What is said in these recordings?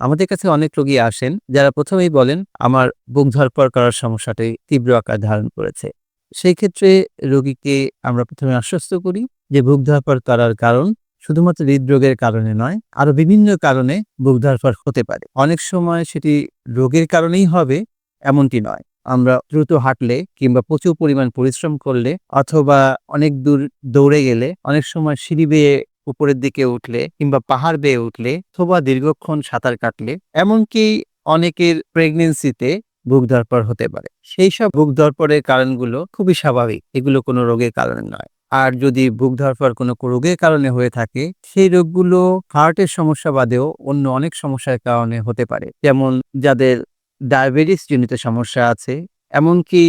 আমাদের কাছে অনেক রোগী আসেন যারা প্রথমেই বলেন, আমার বুক ধরপড় করার সমস্যাটি তীব্র আকার ধারণ করেছে। সেই ক্ষেত্রে রোগীকে আমরা প্রথমে আশ্বস্ত করি যে বুক ধরপড় করার কারণ শুধুমাত্র হৃদরোগের কারণে নয় আরও বিভিন্ন কারণে বুক ধরপড় হতে পারে। অনেক সময় সেটি রোগের কারণেই হবে, এমনটি নয়। আমরা দ্রুত হাঁটলে কিংবা প্রচুর পরিমাণ পরিশ্রম করলে অথবা অনেক দূর দৌড়ে গেলে অনেক সময় সিঁড়ি বেয়ে উপরের দিকে উঠলে কিংবা পাহাড় বেয়ে উঠলে অথবা দীর্ঘক্ষণ সাঁতার কাটলে এমনকি অনেকের প্রেগনেন্সিতে বুক ধরপড় হতে পারে। সেই সব বুক ধরপড়ের কারণগুলো খুবই স্বাভাবিক, এগুলো কোনো রোগের কারণে নয়। আর যদি বুক ধরপড় কোনো রোগের কারণে হয়ে থাকে, সেই রোগগুলো হার্টের সমস্যা বাদেও অন্য অনেক সমস্যার কারণে হতে পারে। যেমন যাদের ডায়াবেটিস জনিত সমস্যা আছে, এমনকি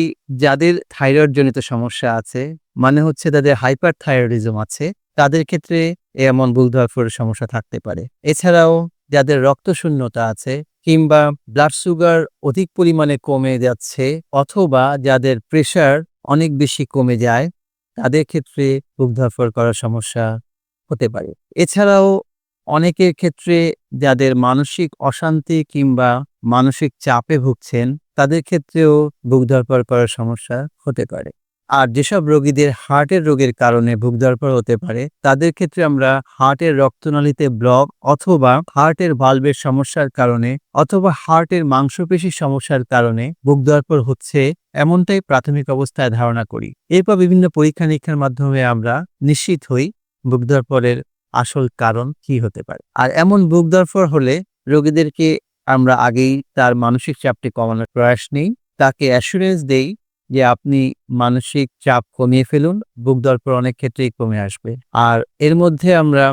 যাদের থাইরয়েড জনিত সমস্যা আছে মানে হচ্ছে তাদের হাইপার থাইরয়েডিজম আছে, তাদের ক্ষেত্রে এমন বুক ধরপড়ের সমস্যা থাকতে পারে। এছাড়াও যাদের রক্তশূন্যতা আছে কিংবা ব্লাড সুগার অধিক পরিমাণে কমে যাচ্ছে অথবা যাদের প্রেশার অনেক বেশি কমে যায়, তাদের ক্ষেত্রে বুক ধরপড় করার সমস্যা হতে পারে। এছাড়াও অনেকের ক্ষেত্রে যাদের মানসিক অশান্তি কিংবা মানসিক চাপে ভুগছেন, তাদের ক্ষেত্রেও বুক ধরপড় করার সমস্যা হতে পারে। আর যেসব রোগীদের হার্টের রোগের কারণে ধরপড় হতে পারে, তাদের ক্ষেত্রে আমরা হার্টের রক্তনালীতে ব্লক অথবা হার্টের ভালভের সমস্যার কারণে অথবা হার্টের মাংসপেশির সমস্যার কারণে ধরপড় হচ্ছে এমনটাই প্রাথমিক অবস্থায় ধারণা করি। এরপর বিভিন্ন পরীক্ষা নিরীক্ষার মাধ্যমে আমরা নিশ্চিত হই বুক ধরপড়ের আসল কারণ কি হতে পারে। আর এমন বুক ধরপড় হলে রোগীদেরকে আমরা আগেই তার মানসিক চাপটি কমানোর প্রয়াস নেই, তাকে অ্যাসুরেন্স দেই যে আপনি মানসিক চাপ কমিয়ে ফেলুন, বুক দরপর অনেক ক্ষেত্রেই কমে আসবে। আর এর মধ্যে আমরা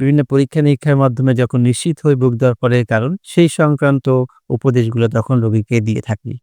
বিভিন্ন পরীক্ষা নিরীক্ষার মাধ্যমে যখন নিশ্চিত হই বুক দরপরের কারণ, সেই সংক্রান্ত উপদেশগুলো তখন রোগীকে দিয়ে থাকি।